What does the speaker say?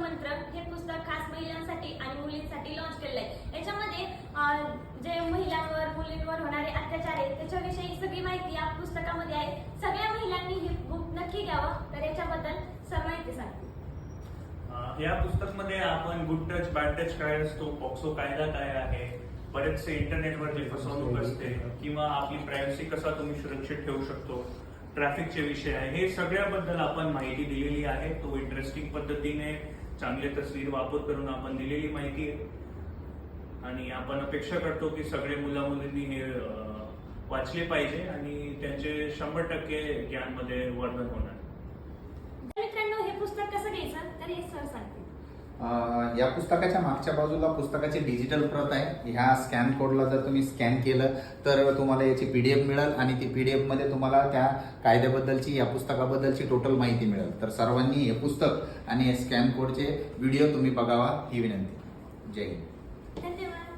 मंत्र हे पुस्तक खास महिलांसाठी आणि मुलींसाठी लॉन्च केलेलं आहे. याच्यामध्ये जे महिलांवर मुलींवर होणारे अत्याचार आहेत त्याच्याविषयी सगळी माहिती या पुस्तकामध्ये आहे. सगळ्या महिलांनी हे बुक नक्की घ्यावं. तर याच्याबद्दल सर माहिती सांगते अं, या पुस्तकमध्ये आपण गुड टच बॅड टच काय असतो पॉक्सो कायदा काय आहे बरेचसे इंटरनेटवर जे फसवणूक असते किंवा आपली प्रायव्हसी कसा तुम्ही सुरक्षित ठेवू शकतो ट्रॅफिकचे विषय आहे. हे सगळ्याबद्दल आपण माहिती दिलेली आहे. तो इंटरेस्टिंग पद्धतीने चांगले तस्वीर वापर करून आपण दिलेली माहिती. आहे आणि आपण अपेक्षा करतो की सगळे मुलामुलींनी हे वाचले पाहिजे आणि त्यांचे शंभर टक्के ज्ञानमध्ये वर्धन होणार. मित्रांनो हे पुस्तक कसं घ्यायचं? तर हे सर सांगते या पुस्तकाच्या मागच्या बाजूला पुस्तकाची डिजिटल प्रत आहे. ह्या स्कॅन कोडला जर तुम्ही स्कॅन केलं तर तुम्हाला याची पी डी एफ मिळेल आणि ती पी डी एफमध्ये तुम्हाला त्या कायद्याबद्दलची या पुस्तकाबद्दलची टोटल माहिती मिळेल. तर सर्वांनी हे पुस्तक आणि हे स्कॅन कोडचे व्हिडिओ तुम्ही बघावा. ही विनंती. जय हिंद. धन्यवाद.